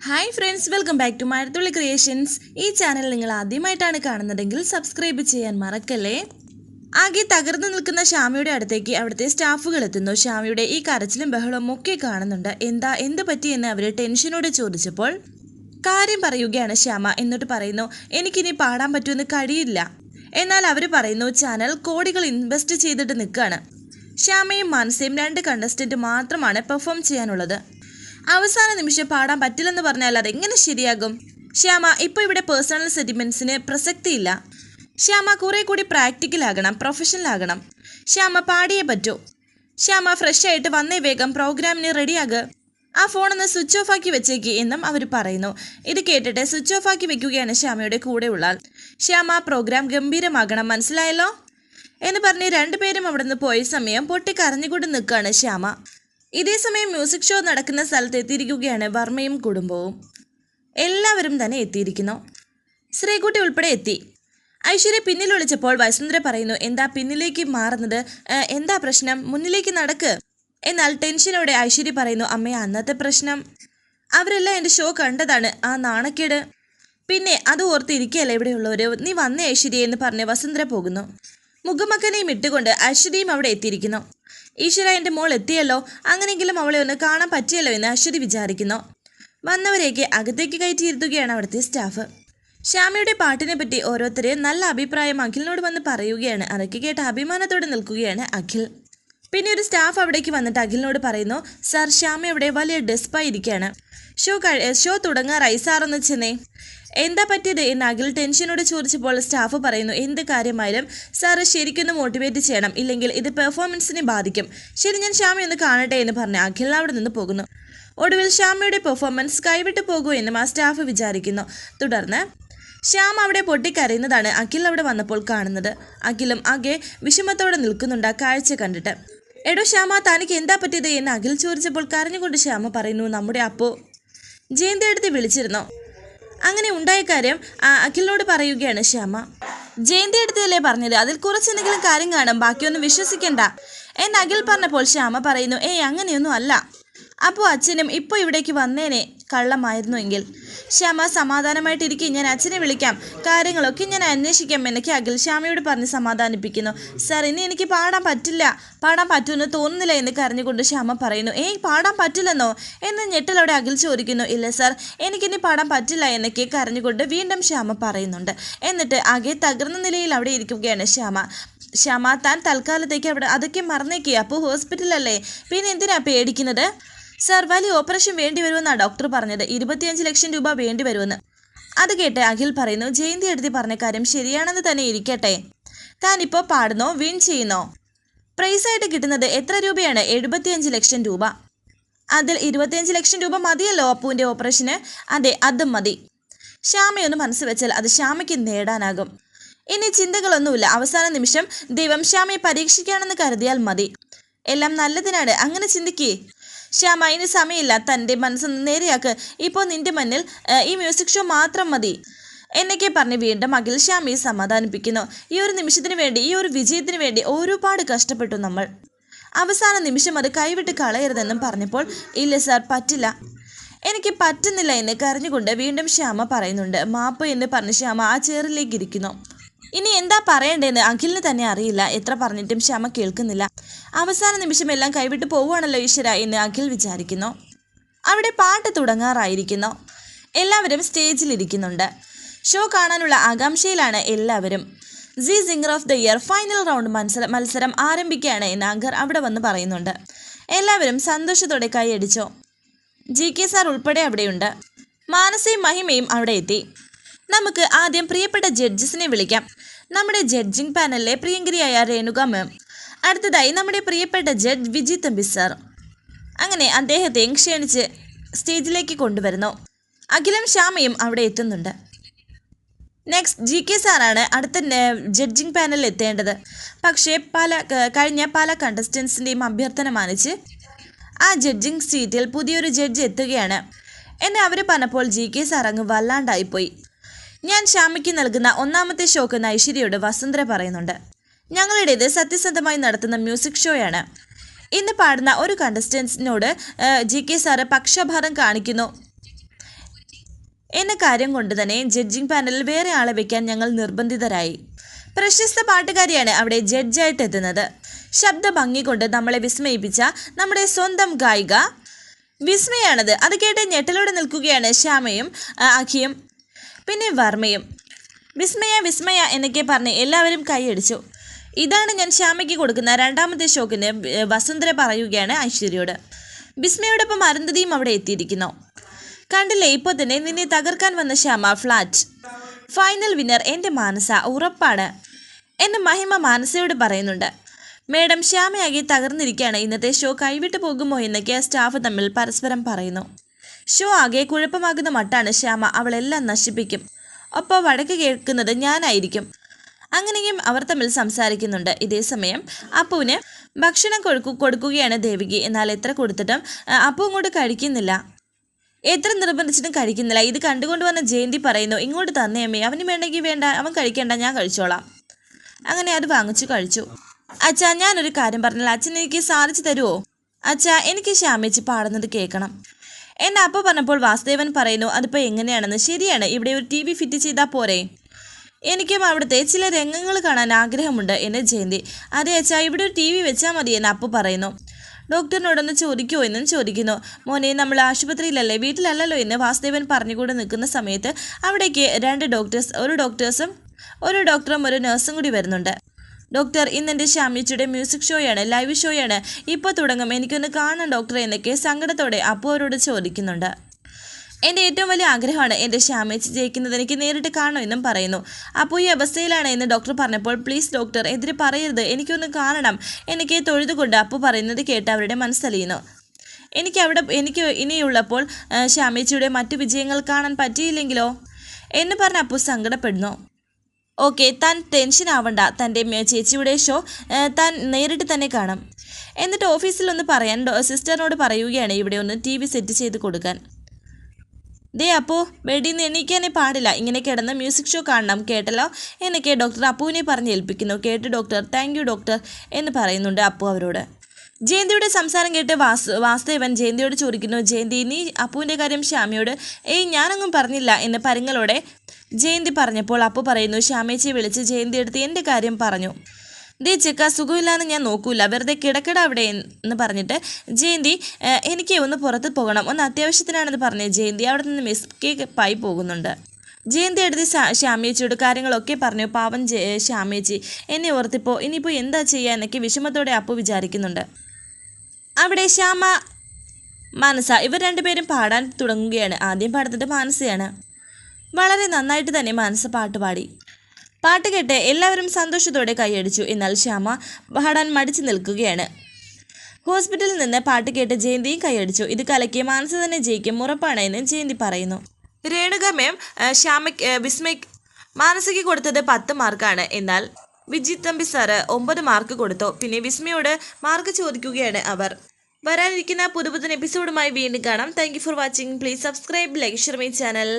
Hi friends welcome back to Mazhathulli creations ഈ channel നിങ്ങൾ ആദ്യമായിട്ടാണ് കാണുന്നതെങ്കിൽ സബ്സ്ക്രൈബ് ചെയ്യാൻ മറക്കല്ലേ? ആകെ തകർന്നു നിൽക്കുന്ന ഷാമിയുടെ അടുത്തേക്ക് അവിടുത്തെ സ്റ്റാഫുകൾ എത്തുന്നു. ഷാമിയുടെ ഈ കരച്ചിലും ബഹളവും ഒക്കെ കാണുന്നുണ്ട്. എന്താ എന്ത് പറ്റിയെന്ന് അവർ ടെൻഷനോടെ ചോദിച്ചപ്പോൾ കാര്യം പറയുകയാണ് ശ്യാമ എന്നിട്ട് പറയുന്നു എനിക്കിനി പാടാൻ പറ്റുമെന്ന് കഴിയില്ല. എന്നാൽ അവർ പറയുന്നു ചാനൽ കോടികൾ ഇൻവെസ്റ്റ് ചെയ്തിട്ട് നിൽക്കുകയാണ്. ശ്യാമയും മാനസയും രണ്ട് കണ്ടസ്റ്റന്റ് മാത്രമാണ് പെർഫോം ചെയ്യാനുള്ളത്. അവസാന നിമിഷം പാടാൻ പറ്റില്ലെന്ന് പറഞ്ഞാൽ അതെങ്ങനെ ശരിയാകും? ശ്യാമ ഇപ്പോൾ ഇവിടെ പേഴ്സണൽ സെറ്റിമെൻസിന് പ്രസക്തിയില്ല. ശ്യാമ കുറെ കൂടി പ്രാക്ടിക്കൽ ആകണം പ്രൊഫഷണൽ ആകണം. ശ്യാമ പാടിയേ പറ്റൂ. ശ്യാമ ഫ്രഷ് ആയിട്ട് വന്നേ വേഗം പ്രോഗ്രാമിന് റെഡിയാകുക ആ ഫോണൊന്ന് സ്വിച്ച് ഓഫ് ആക്കി വെച്ചേക്ക് എന്നും അവർ പറയുന്നു. ഇത് കേട്ടിട്ട് സ്വിച്ച് ഓഫ് ആക്കി വെക്കുകയാണ് ശ്യാമയുടെ കൂടെയുള്ള ആൾ. ശ്യാമ പ്രോഗ്രാം ഗംഭീരമാകണം മനസ്സിലായല്ലോ? എന്ന് പറഞ്ഞ് രണ്ടുപേരും അവിടെ നിന്ന് പോയ സമയം പൊട്ടി കരഞ്ഞുകൊണ്ട് നിൽക്കുകയാണ് ശ്യാമ. ഇതേ സമയം മ്യൂസിക് ഷോ നടക്കുന്ന സ്ഥലത്ത് എത്തിയിരിക്കുകയാണ് വർമ്മയും കുടുംബവും. എല്ലാവരും തന്നെ എത്തിയിരിക്കുന്നു. ശ്രീകുട്ടി ഉൾപ്പെടെ എത്തി. ഐശ്വര്യ പിന്നിൽ വിളിച്ചപ്പോൾ വസുന്ധര പറയുന്നു എന്താ പിന്നിലേക്ക് മാറുന്നത്? എന്താ പ്രശ്നം? മുന്നിലേക്ക് നടക്ക്. എന്നാൽ ടെൻഷനോടെ ഐശ്വര്യ പറയുന്നു അമ്മേ അന്നത്തെ പ്രശ്നം? അവരെല്ലാം എന്റെ ഷോ കണ്ടതാണ്. ആ നാണക്കേട്. പിന്നെ അത് ഓർത്തിരിക്കുകയല്ല ഇവിടെയുള്ളവർ നീ വന്ന ഐശ്വര്യ എന്ന് പറഞ്ഞ് വസുന്ധര പോകുന്നു. മുഖമക്കനെയും ഇട്ടുകൊണ്ട് ഐശ്വര്യയും അവിടെ എത്തിയിരിക്കുന്നു. ഈശ്വര എന്റെ മോൾ എത്തിയല്ലോ. അങ്ങനെയെങ്കിലും അവളെ ഒന്ന് കാണാൻ പറ്റിയല്ലോ എന്ന് അശ്വതി വിചാരിക്കുന്നു. വന്നവരെയൊക്കെ അകത്തേക്ക് കയറ്റിയിരുത്തുകയാണ് അവിടുത്തെ സ്റ്റാഫ്. ശ്യാമയുടെ പാട്ടിനെ പറ്റി ഓരോരുത്തരെ നല്ല അഭിപ്രായം അഖിലിനോട് വന്ന് പറയുകയാണ്. അതൊക്കെ കേട്ട് അഭിമാനത്തോടെ നിൽക്കുകയാണ് അഖിൽ. പിന്നെ ഒരു സ്റ്റാഫ് അവിടേക്ക് വന്നിട്ട് അഖിലിനോട് പറയുന്നു സാർ ശ്യാമ ഇവിടെ വലിയ ഡെസ്പായിരിക്കുകയാണ് ഷോ ഷോ തുടങ്ങാറായി. സാർ ഒന്ന് ചെന്നേ. എന്താ പറ്റിയത്? എന്ന് അഖിൽ ടെൻഷനോട് ചോദിച്ചപ്പോൾ സ്റ്റാഫ് പറയുന്നു എന്ത് കാര്യമായാലും സാറ് ശരിക്കൊന്ന് മോട്ടിവേറ്റ് ചെയ്യണം. ഇല്ലെങ്കിൽ ഇത് പെർഫോമൻസിനെ ബാധിക്കും. ശരി ഞാൻ ശ്യാമി ഒന്ന് കാണട്ടെ എന്ന് പറഞ്ഞ് അഖിൽ അവിടെ നിന്ന് പോകുന്നു. ഒടുവിൽ ശ്യാമയുടെ പെർഫോമൻസ് കൈവിട്ട് പോകൂ എന്നും ആ സ്റ്റാഫ് വിചാരിക്കുന്നു. തുടർന്ന് ശ്യാം അവിടെ പൊട്ടിക്കരയുന്നതാണ് അഖിൽ അവിടെ വന്നപ്പോൾ കാണുന്നത്. അഖിലും ആകെ വിഷമത്തോടെ നിൽക്കുന്നുണ്ട് ആ കാഴ്ച കണ്ടിട്ട്. എടോ ശ്യാമ തനിക്ക് എന്താ പറ്റിയത്? എന്ന് അഖിൽ ചോദിച്ചപ്പോൾ കരഞ്ഞുകൊണ്ട് ശ്യാമ പറയുന്നു നമ്മുടെ അപ്പോ ജയന്തി എടുത്ത് വിളിച്ചിരുന്നോ. അങ്ങനെ ഉണ്ടായ കാര്യം അഖിലിനോട് പറയുകയാണ് ശ്യാമ. ജയന്തി അടുത്തല്ലേ പറഞ്ഞത്? അതിൽ കുറച്ചെന്തെങ്കിലും കാര്യം കാണും. ബാക്കിയൊന്നും വിശ്വസിക്കണ്ട. എന്ന് അഖിൽ പറഞ്ഞപ്പോൾ ശ്യാമ പറയുന്നു ഏയ് അങ്ങനെയൊന്നും അല്ല. അപ്പോൾ അച്ഛനും ഇപ്പോൾ ഇവിടേക്ക് വന്നേനെ കള്ളമായിരുന്നു എങ്കിൽ. ശ്യാമ സമാധാനമായിട്ടിരിക്കും ഞാൻ അച്ഛനെ വിളിക്കാം. കാര്യങ്ങളൊക്കെ ഞാൻ അന്വേഷിക്കാം എന്നൊക്കെ അഖിൽ ശ്യാമയോട് പറഞ്ഞ് സമാധാനിപ്പിക്കുന്നു. സാർ ഇനി എനിക്ക് പാടാൻ പറ്റില്ല. പാടാൻ പറ്റുമെന്ന് തോന്നുന്നില്ല എന്ന് കരഞ്ഞുകൊണ്ട് ശ്യാമ പറയുന്നു. ഏയ് പാടാൻ പറ്റില്ലെന്നോ എന്ന് ഞെട്ടലോടെ അഖിൽ ചോദിക്കുന്നു. ഇല്ല സാർ. എനിക്കിനി പാടാൻ പറ്റില്ല എന്നൊക്കെ കരഞ്ഞുകൊണ്ട് വീണ്ടും ശ്യാമ പറയുന്നുണ്ട്. എന്നിട്ട് ആകെ തകർന്ന നിലയിൽ അവിടെ ഇരിക്കുകയാണ് ശ്യാമ. ശ്യാമ താൻ തൽക്കാലത്തേക്ക് അവിടെ അതൊക്കെ മറന്നേക്കുക അപ്പോൾ ഹോസ്പിറ്റലല്ലേ? പിന്നെ എന്തിനാ പേടിക്കുന്നത്? സാർ വലിയ ഓപ്പറേഷൻ വേണ്ടി വരുമെന്നാണ് ഡോക്ടർ പറഞ്ഞത്. ഇരുപത്തിയഞ്ച് ലക്ഷം രൂപ വേണ്ടി വരുമെന്ന്. അത് കേട്ട് അഖിൽ പറയുന്നു ജയന്തി എടുത്തി പറഞ്ഞ കാര്യം ശരിയാണെന്ന് തന്നെ ഇരിക്കട്ടെ. താൻ ഇപ്പോൾ പാടുന്നോ വിൻ ചെയ്യുന്നോ? പ്രൈസായിട്ട് കിട്ടുന്നത് എത്ര രൂപയാണ്? എഴുപത്തിയഞ്ച് ലക്ഷം രൂപ. അതിൽ ഇരുപത്തിയഞ്ച് ലക്ഷം രൂപ മതിയല്ലോ അപ്പുവിന്റെ ഓപ്പറേഷന്. അതെ അതും മതി. ശ്യാമയൊന്ന് മനസ്സ് വെച്ചാൽ അത് ശ്യാമയ്ക്ക് നേടാനാകും. ഇനി ചിന്തകളൊന്നുമില്ല. അവസാന നിമിഷം ദൈവം ശ്യാമയെ പരീക്ഷിക്കുകയാണെന്ന് കരുതിയാൽ മതി. എല്ലാം നല്ലതിനാണ്. അങ്ങനെ ചിന്തിക്കേ. ശ്യാമ ഇനി സമയമില്ല. തന്റെ മനസ്സൊന്ന് നേരെയാക്ക്. ഇപ്പോൾ നിന്റെ മുന്നിൽ ഈ മ്യൂസിക് ഷോ മാത്രം മതി. എന്നൊക്കെ പറഞ്ഞ് വീണ്ടും അഖിൽ ശ്യാമയെ സമാധാനിപ്പിക്കുന്നു. ഈ ഒരു നിമിഷത്തിന് വേണ്ടി ഈ ഒരു വിജയത്തിന് വേണ്ടി ഒരുപാട് കഷ്ടപ്പെട്ടു നമ്മൾ. അവസാന നിമിഷം അത് കൈവിട്ട് കളയരുതെന്നും പറഞ്ഞപ്പോൾ ഇല്ല സാർ പറ്റില്ല. എനിക്ക് പറ്റുന്നില്ല എന്ന് കരഞ്ഞുകൊണ്ട് വീണ്ടും ശ്യാമ പറയുന്നുണ്ട്. മാപ്പ് എന്ന് പറഞ്ഞ് ശ്യാമ ആ ചേറിലേക്ക് ഇരിക്കുന്നു. ഇനി എന്താ പറയണ്ടേന്ന് അഖിലിന് തന്നെ അറിയില്ല. എത്ര പറഞ്ഞിട്ടും ക്ഷമ കേൾക്കുന്നില്ല. അവസാന നിമിഷം എല്ലാം കൈവിട്ട് പോവുകയാണല്ലോ ഈശ്വര എന്ന് അഖിൽ വിചാരിക്കുന്നു. അവിടെ പാട്ട് തുടങ്ങാറായിരിക്കുന്നു. എല്ലാവരും സ്റ്റേജിലിരിക്കുന്നുണ്ട് ഷോ കാണാനുള്ള ആകാംക്ഷയിലാണ് എല്ലാവരും. C singer of the year final round മത്സരം മത്സരം ആരംഭിക്കുകയാണ് എന്ന് അങ്കർ അവിടെ വന്ന് പറയുന്നുണ്ട്. എല്ലാവരും സന്തോഷത്തോടെ കൈയടിച്ചോ. ജി കെ സാർ ഉൾപ്പെടെ അവിടെയുണ്ട്. മാനസയും മഹിമയും അവിടെ എത്തി. നമുക്ക് ആദ്യം പ്രിയപ്പെട്ട ജഡ്ജസിനെ വിളിക്കാം. നമ്മുടെ ജഡ്ജിംഗ് പാനലിലെ പ്രിയങ്കരിയായ രേണുക മാം അടുത്തതായി നമ്മുടെ പ്രിയപ്പെട്ട ജഡ്ജ് വിജി തമ്പി സാർ അങ്ങനെ അദ്ദേഹത്തെയും ക്ഷണിച്ച് സ്റ്റേജിലേക്ക് കൊണ്ടുവരുന്നു. അഖിലം ശ്യാമയും അവിടെ എത്തുന്നുണ്ട്. നെക്സ്റ്റ് ജി കെ സാറാണ് അടുത്ത ജഡ്ജിംഗ് പാനലിൽ എത്തേണ്ടത്. പക്ഷേ പല കഴിഞ്ഞ പല കണ്ടസ്റ്റൻസിന്റെയും അഭ്യർത്ഥന മാനിച്ച് ആ ജഡ്ജിംഗ് സീറ്റിൽ പുതിയൊരു ജഡ്ജ് എത്തുകയാണ്. എന്നെ അവർ പറഞ്ഞപ്പോൾ ജി കെ സാർ അങ്ങ് വല്ലാണ്ടായിപ്പോയി. ഞാൻ ശ്യാമയ്ക്ക് നൽകുന്ന ഒന്നാമത്തെ ഷോക്ക് എന്ന് ഐശ്വര്യയോട് വസുന്ധര പറയുന്നുണ്ട്. ഞങ്ങളുടേത് സത്യസന്ധമായി നടത്തുന്ന മ്യൂസിക് ഷോയാണ്. ഇന്ന് പാടുന്ന ഒരു കണ്ടസ്റ്റൻസിനോട് ജി കെ സാറ് പക്ഷപാതം കാണിക്കുന്നു. എന്ന കാര്യം കൊണ്ട് തന്നെ ജഡ്ജിംഗ് പാനലിൽ വേറെ ആളെ വെക്കാൻ ഞങ്ങൾ നിർബന്ധിതരായി. പ്രശസ്ത പാട്ടുകാരിയാണ് അവിടെ ജഡ്ജായിട്ട് എത്തുന്നത്. ശബ്ദ ഭംഗി കൊണ്ട് നമ്മളെ വിസ്മയിപ്പിച്ച നമ്മുടെ സ്വന്തം ഗായിക വിസ്മയാണത്. അത് കേട്ട് ഞെട്ടലോടെ നിൽക്കുകയാണ് ശ്യാമയും അഖിയും. പിന്നെ വർമ്മയും. വിസ്മയ വിസ്മയ എന്നൊക്കെ പറഞ്ഞ് എല്ലാവരും കൈയടിച്ചു. ഇതാണ് ഞാൻ ശ്യാമയ്ക്ക് കൊടുക്കുന്ന രണ്ടാമത്തെ ഷോക്കിന് വസുന്ധര പറയുകയാണ് ഐശ്വര്യയോട്. വിസ്മയോടൊപ്പം അരുന്ധതിയും അവിടെ എത്തിയിരിക്കുന്നു. കണ്ടില്ലേ ഇപ്പോൾ തന്നെ നിന്നെ തകർക്കാൻ വന്ന ശ്യാമ ഫ്ലാറ്റ്. ഫൈനൽ വിന്നർ എന്റെ മാനസ ഉറപ്പാണ് എന്റെ മഹിമ മാനസയോട് പറയുന്നുണ്ട്. മേഡം ശ്യാമയാകെ തകർന്നിരിക്കുകയാണ്. ഇന്നത്തെ ഷോ കൈവിട്ടു പോകുമോ എന്നൊക്കെ സ്റ്റാഫ് തമ്മിൽ പരസ്പരം പറയുന്നു. ഷോ ആകെ കുഴപ്പമാകുന്ന മട്ടാണ് ശ്യാമ അവളെല്ലാം നശിപ്പിക്കും. ഒപ്പം വടക്ക് കേൾക്കുന്നത് ഞാനായിരിക്കും. അങ്ങനെയും അവർ തമ്മിൽ സംസാരിക്കുന്നുണ്ട്. ഇതേ സമയം അപ്പുവിന് ഭക്ഷണം കൊടുക്കു കൊടുക്കുകയാണ് ദേവികി. എന്നാൽ എത്ര കൊടുത്തിട്ടും അപ്പു ഇങ്ങോട്ട് കഴിക്കുന്നില്ല. എത്ര നിർബന്ധിച്ചിട്ടും കഴിക്കുന്നില്ല. ഇത് കണ്ടുകൊണ്ട് വന്ന ജയന്തി പറയുന്നു ഇങ്ങോട്ട് തന്നേ അമ്മേ. അവന് വേണ്ടെങ്കിൽ വേണ്ട. അവൻ കഴിക്കേണ്ട. ഞാൻ കഴിച്ചോളാം. അങ്ങനെ അത് വാങ്ങിച്ചു കഴിച്ചു. അച്ഛാ ഞാനൊരു കാര്യം പറഞ്ഞില്ല. അച്ഛൻ എനിക്ക് സാധിച്ചു തരുമോ അച്ഛാ എനിക്ക് ശ്യാമേച്ചി പാടുന്നത് കേൾക്കണം. എന്നെ അപ്പ പറഞ്ഞപ്പോൾ വാസുദേവൻ പറയുന്നു അതിപ്പോൾ എങ്ങനെയാണെന്ന്? ശരിയാണ്. ഇവിടെ ഒരു ടി വി ഫിറ്റ് ചെയ്താൽ പോരെ. എനിക്കും അവിടുത്തെ ചില രംഗങ്ങൾ കാണാൻ ആഗ്രഹമുണ്ട് എന്നെ ജയന്തി. അതെ അച്ഛാ ഇവിടെ ഒരു ടി വി വെച്ചാൽ മതി എന്ന് അപ്പു പറയുന്നു. ഡോക്ടറിനോടൊന്ന് ചോദിക്കുമോ എന്നും ചോദിക്കുന്നു. മോനെ നമ്മൾ ആശുപത്രിയിലല്ലേ? വീട്ടിലല്ലല്ലോ? എന്ന് വാസുദേവൻ പറഞ്ഞുകൊണ്ട് നിൽക്കുന്ന സമയത്ത് അവിടേക്ക് രണ്ട് ഡോക്ടേഴ്സ് ഒരു ഡോക്ടേഴ്സും ഒരു ഡോക്ടറും ഒരു നഴ്സും കൂടി വരുന്നുണ്ട്. ഡോക്ടർ ഇന്ന് എന്റെ ശ്യാമിച്ചിയുടെ മ്യൂസിക് ഷോയാണ് ലൈവ് ഷോയാണ്. ഇപ്പോൾ തുടങ്ങും. എനിക്കൊന്ന് കാണണം ഡോക്ടർ എന്നൊക്കെ സങ്കടത്തോടെ അപ്പു അവരോട് ചോദിക്കുന്നുണ്ട്. എന്റെ ഏറ്റവും വലിയ ആഗ്രഹമാണ് എന്റെ ശ്യാമേച്ചി ജയിക്കുന്നത്. എനിക്ക് നേരിട്ട് കാണണമെന്നും പറയുന്നു. അപ്പോൾ ഈ അവസ്ഥയിലാണ് എന്ന് ഡോക്ടർ പറഞ്ഞപ്പോൾ പ്ലീസ് ഡോക്ടർ എതിരെ പറയരുത്. എനിക്കൊന്ന് കാണണം എനിക്ക് തൊഴുതുകൊണ്ട് അപ്പു പറയുന്നത് കേട്ട് അവരുടെ മനസ്സലിയുന്നു. എനിക്ക് അവിടെ എനിക്ക് ഇനിയുള്ളപ്പോൾ ശ്യാമേച്ചിയുടെ മറ്റു വിജയങ്ങൾ കാണാൻ പറ്റിയില്ലെങ്കിലോ? എന്ന് പറഞ്ഞ് അപ്പു സങ്കടപ്പെടുന്നു. ഓക്കെ താൻ ടെൻഷൻ ആവണ്ട. തന്റെ ചേച്ചിയുടെ ഷോ താൻ നേരിട്ട് തന്നെ കാണാം. എന്നിട്ട് ഓഫീസിൽ ഒന്ന് പറയാൻ സിസ്റ്ററിനോട് പറയുകയാണ് ഇവിടെ ഒന്ന് ടി വി സെറ്റ് ചെയ്ത് കൊടുക്കാൻ. ദേ അപ്പോൾ ബെഡിൽ നിന്ന് എണീക്കാനേ പാടില്ല. ഇങ്ങനെ കിടന്ന് മ്യൂസിക് ഷോ കാണണം കേട്ടല്ലോ? എന്നൊക്കെ ഡോക്ടർ അപ്പുവിനെ പറഞ്ഞ് ഏൽപ്പിക്കുന്നു. കേട്ട് ഡോക്ടർ താങ്ക് ഡോക്ടർ എന്ന് പറയുന്നുണ്ട് അപ്പു അവരോട്. ജയന്തിയുടെ സംസാരം കേട്ട് വാസു വാസുദേവൻ ജയന്തിയോട് ചോദിക്കുന്നു ജയന്തി നീ അപ്പുവിന്റെ കാര്യം ശ്യാമയോട് ഏയ് ഞാനൊന്നും പറഞ്ഞില്ല എന്ന് പരങ്ങളോടെ ജയന്തി പറഞ്ഞപ്പോൾ അപ്പു പറയുന്നു ശ്യാമേച്ചിയെ വിളിച്ച് ജയന്തി എടുത്ത് എന്റെ കാര്യം പറഞ്ഞു. ദേ ചെക്ക സുഖമില്ലാന്ന് ഞാൻ നോക്കൂല. വെറുതെ കിടക്കട അവിടെ എന്ന് പറഞ്ഞിട്ട് ജയന്തി എനിക്ക് ഒന്ന് പുറത്ത് പോകണം. ഒന്ന് അത്യാവശ്യത്തിനാണെന്ന് പറഞ്ഞ് ജയന്തി അവിടെ നിന്ന് മിസ്കേക്ക് പായി പോകുന്നുണ്ട്. ജയന്തി എടുത്ത് ശ്യാമേച്ചിയോട് കാര്യങ്ങളൊക്കെ പറഞ്ഞു. പാവം ശ്യാമേച്ചി എന്നെ ഓർത്തിപ്പോൾ ഇനിയിപ്പോൾ എന്താ ചെയ്യുക എന്നൊക്കെ വിഷമത്തോടെ അപ്പു വിചാരിക്കുന്നുണ്ട്. അവിടെ ശ്യാമ മാനസ ഇവർ രണ്ടുപേരും പാടാൻ തുടങ്ങുകയാണ്. ആദ്യം പാടുന്നത് മാനസയാണ്. വളരെ നന്നായിട്ട് തന്നെ മാനസ പാട്ട് പാടി. പാട്ട് കേട്ട് എല്ലാവരും സന്തോഷത്തോടെ കൈയടിച്ചു. എന്നാൽ ശ്യാമ പാടാൻ മടിച്ചു നിൽക്കുകയാണ്. ഹോസ്പിറ്റലിൽ നിന്ന് പാട്ട് കേട്ട് ജയന്തിയും കൈയടിച്ചു. ഇത് കലയ്ക്ക് മാനസ തന്നെ ജയിക്കും ഉറപ്പാണ് എന്ന് ജയന്തി പറയുന്നു. രേണുക മേം ശ്യാമയ്ക്ക് വിസ്മയ്ക്ക് മാനസയ്ക്ക് കൊടുത്തത് പത്ത് മാർക്കാണ്. എന്നാൽ വിജിത് തമ്പി സാറ് ഒമ്പത് മാർക്ക് കൊടുത്തു. പിന്നെ വിസ്മയോട് മാർക്ക് ചോദിക്കുകയാണ് അവർ. വരാനിരിക്കുന്ന പുതുപുത്തൻ എപ്പിസോഡുമായി വീണ്ടും കാണാം. Thank for watching please subscribe like share my channel